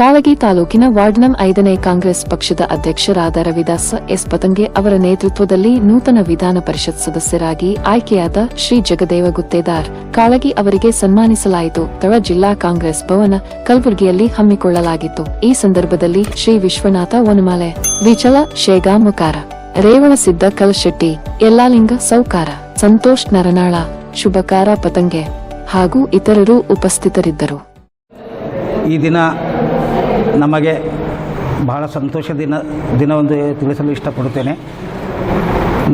ಕಾಳಗಿ ತಾಲೂಕಿನ ವಾರ್ಡ್ ನಂ ಐದನೇ ಕಾಂಗ್ರೆಸ್ ಪಕ್ಷದ ಅಧ್ಯಕ್ಷರಾದ ರವಿದಾಸ್ ಎಸ್. ಪತಂಗೆ ಅವರ ನೇತೃತ್ವದಲ್ಲಿ ನೂತನ ವಿಧಾನ ಪರಿಷತ್ ಸದಸ್ಯರಾಗಿ ಆಯ್ಕೆಯಾದ ಶ್ರೀ ಜಗದೇವ ಗುತ್ತೇದಾರ್ ಕಾಳಗಿ ಅವರಿಗೆ ಸನ್ಮಾನಿಸಲಾಯಿತು. ತಳ ಜಿಲ್ಲಾ ಕಾಂಗ್ರೆಸ್ ಭವನ ಕಲಬುರಗಿಯಲ್ಲಿ ಹಮ್ಮಿಕೊಳ್ಳಲಾಗಿತ್ತು. ಈ ಸಂದರ್ಭದಲ್ಲಿ ಶ್ರೀ ವಿಶ್ವನಾಥ ವನಮಾಲೆ ವಿಚಲ ಶೇಗಾ ಮುಕಾರ ರೇವಣಸಿದ್ದ ಕಲ್ಶೆಟ್ಟಿ, ಯಲ್ಲಾಲಿಂಗ ಸೌಕಾರ, ಸಂತೋಷ್ ನರನಾಳ, ಶುಭಕಾರ ಪತಂಗೆ ಹಾಗೂ ಇತರರು ಉಪಸ್ಥಿತರಿದ್ದರು. ಈ ದಿನ ನಮಗೆ ಬಹಳ ದಿನ, ದಿನವೆಂದು ತಿಳಿಸಲು ಇಷ್ಟಪಡುತ್ತೇನೆ.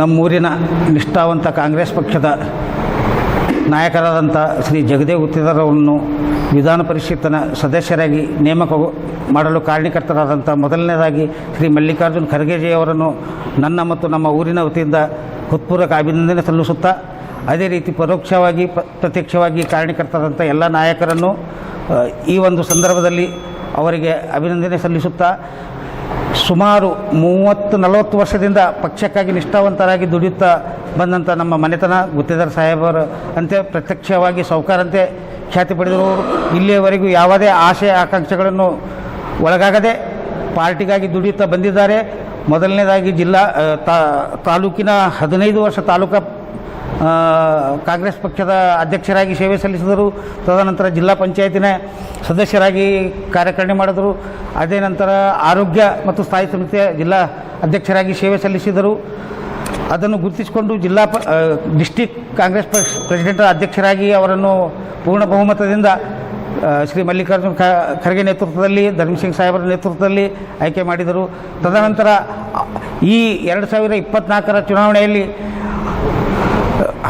ನಮ್ಮೂರಿನ ನಿಷ್ಠಾವಂತ ಕಾಂಗ್ರೆಸ್ ಪಕ್ಷದ ನಾಯಕರಾದಂಥ ಶ್ರೀ ಜಗದೇವ್ ಗುತ್ತಿದಾರವನ್ನು ವಿಧಾನ ಪರಿಷತ್ತಿನ ಸದಸ್ಯರಾಗಿ ನೇಮಕ ಮಾಡಲು ಕಾರಣಕರ್ತರಾದಂಥ ಮೊದಲನೇದಾಗಿ ಶ್ರೀ ಮಲ್ಲಿಕಾರ್ಜುನ್ ಖರ್ಗೆಜಿಯವರನ್ನು ನನ್ನ ಮತ್ತು ನಮ್ಮ ಊರಿನ ವತಿಯಿಂದ ಹೃತ್ಪೂರ್ವಕ ಅಭಿನಂದನೆ ಸಲ್ಲಿಸುತ್ತಾ, ಅದೇ ರೀತಿ ಪರೋಕ್ಷವಾಗಿ ಪ್ರತ್ಯಕ್ಷವಾಗಿ ಕಾರಣಕರ್ತರಾದಂಥ ಎಲ್ಲ ನಾಯಕರನ್ನು ಈ ಒಂದು ಸಂದರ್ಭದಲ್ಲಿ ಅವರಿಗೆ ಅಭಿನಂದನೆ ಸಲ್ಲಿಸುತ್ತಾ ಸುಮಾರು ಮೂವತ್ತು ನಲವತ್ತು ವರ್ಷದಿಂದ ಪಕ್ಷಕ್ಕಾಗಿ ನಿಷ್ಠಾವಂತರಾಗಿ ದುಡಿಯುತ್ತಾ ಬಂದಂಥ ನಮ್ಮ ಮನೆತನ, ಗುತ್ತೇದಾರ್ ಸಾಹೇಬರು ಅಂತೆ ಪ್ರತ್ಯಕ್ಷವಾಗಿ ಸೌಕಾರಂತೆ ಖ್ಯಾತಿ ಪಡೆದವರು ಇಲ್ಲಿಯವರೆಗೂ ಯಾವುದೇ ಆಶಯ ಆಕಾಂಕ್ಷೆಗಳನ್ನು ಒಳಗಾಗದೆ ಪಾರ್ಟಿಗಾಗಿ ದುಡಿಯುತ್ತಾ ಬಂದಿದ್ದಾರೆ. ಮೊದಲನೇದಾಗಿ ಜಿಲ್ಲಾ ತಾಲೂಕಿನ ಹದಿನೈದು ವರ್ಷ ತಾಲೂಕಾ ಕಾಂಗ್ರೆಸ್ ಪಕ್ಷದ ಅಧ್ಯಕ್ಷರಾಗಿ ಸೇವೆ ಸಲ್ಲಿಸಿದರು. ತದನಂತರ ಜಿಲ್ಲಾ ಪಂಚಾಯತಿನ ಸದಸ್ಯರಾಗಿ ಕಾರ್ಯಕಾರಣೆ ಮಾಡಿದರು. ಅದೇ ನಂತರ ಆರೋಗ್ಯ ಮತ್ತು ಸ್ಥಾಯಿ ಸಮಿತಿಯ ಜಿಲ್ಲಾ ಅಧ್ಯಕ್ಷರಾಗಿ ಸೇವೆ ಸಲ್ಲಿಸಿದರು. ಅದನ್ನು ಗುರುತಿಸಿಕೊಂಡು ಜಿಲ್ಲಾ ಪ ಡಿಸ್ಟಿಕ್ ಕಾಂಗ್ರೆಸ್ ಪ್ರೆಸಿಡೆಂಟ್ ಅಧ್ಯಕ್ಷರಾಗಿ ಅವರನ್ನು ಪೂರ್ಣ ಬಹುಮತದಿಂದ ಶ್ರೀ ಮಲ್ಲಿಕಾರ್ಜುನ್ ಖರ್ಗೆ ನೇತೃತ್ವದಲ್ಲಿ, ಧರ್ಮಸಿಂಗ್ ಸಾಹೇಬರ ನೇತೃತ್ವದಲ್ಲಿ ಆಯ್ಕೆ ಮಾಡಿದರು. ತದನಂತರ ಈ ಎರಡು ಸಾವಿರ ಇಪ್ಪತ್ತ್ನಾಲ್ಕರ ಚುನಾವಣೆಯಲ್ಲಿ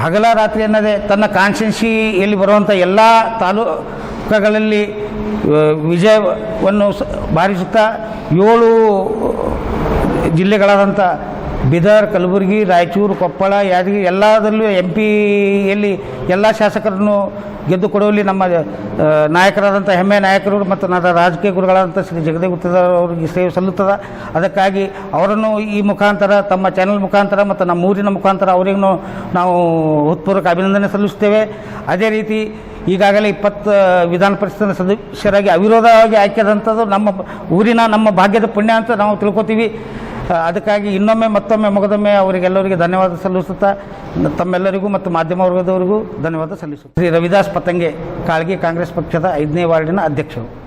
ಹಗಲ ರಾತ್ರಿ ಅನ್ನದೇ ತನ್ನ ಕಾನ್ಸ್ಟಿಟ್ಯೂನ್ಸಿಯಲ್ಲಿ ಬರುವಂಥ ಎಲ್ಲ ತಾಲೂಕುಗಳಲ್ಲಿ ವಿಜಯವನ್ನು ಬಾರಿಸುತ್ತಾ ಏಳು ಜಿಲ್ಲೆಗಳಾದಂಥ ಬೀದರ್, ಕಲಬುರಗಿ, ರಾಯಚೂರು, ಕೊಪ್ಪಳ, ಯಾದಗಿರಿ, ಎಲ್ಲದರಲ್ಲೂ ಎಂ ಪಿಯಲ್ಲಿ ಎಲ್ಲ ಶಾಸಕರನ್ನು ಗೆದ್ದು ಕೊಡುವಲ್ಲಿ ನಮ್ಮ ನಾಯಕರಾದಂಥ ಹೆಮ್ಮೆ ನಾಯಕರು ಮತ್ತು ನನ್ನ ರಾಜಕೀಯ ಗುರುಗಳಾದಂಥ ಶ್ರೀ ಜಗದೇವ್ ಗುತ್ತೇದಾರ್ ಅವರಿಗೆ ಸೇವೆ ಸಲ್ಲುತ್ತದೆ. ಅದಕ್ಕಾಗಿ ಅವರನ್ನು ಈ ಮುಖಾಂತರ, ತಮ್ಮ ಚಾನೆಲ್ ಮುಖಾಂತರ ಮತ್ತು ನಮ್ಮ ಊರಿನ ಮುಖಾಂತರ ಅವರಿಗೂ ನಾವು ಹೃತ್ಪೂರ್ವಕ ಅಭಿನಂದನೆ ಸಲ್ಲಿಸ್ತೇವೆ ಅದೇ ರೀತಿ ಈಗಾಗಲೇ ಇಪ್ಪತ್ತು ವಿಧಾನ ಪರಿಷತ್ತಿನ ಸದಸ್ಯರಾಗಿ ಅವಿರೋಧವಾಗಿ ಆಯ್ಕೆಯಾದಂಥದ್ದು ನಮ್ಮ ಊರಿನ ನಮ್ಮ ಭಾಗ್ಯದ ಪುಣ್ಯ ಅಂತ ನಾವು ತಿಳ್ಕೊತೀವಿ. ಅದಕ್ಕಾಗಿ ಇನ್ನೊಮ್ಮೆ ಮತ್ತೊಮ್ಮೆ ಮೊಗದೊಮ್ಮೆ ಅವರಿಗೆಲ್ಲರಿಗೂ ಧನ್ಯವಾದ ಸಲ್ಲಿಸುತ್ತಾ, ತಮ್ಮೆಲ್ಲರಿಗೂ ಮತ್ತು ಮಾಧ್ಯಮ ವರ್ಗದವರಿಗೂ ಧನ್ಯವಾದ ಸಲ್ಲಿಸುತ್ತೆ. ಶ್ರೀ ರವಿದಾಸ್ ಪತಂಗೆ, ಕಾಳ್ಗಿ ಕಾಂಗ್ರೆಸ್ ಪಕ್ಷದ ಐದನೇ ವಾರ್ಡಿನ ಅಧ್ಯಕ್ಷರು.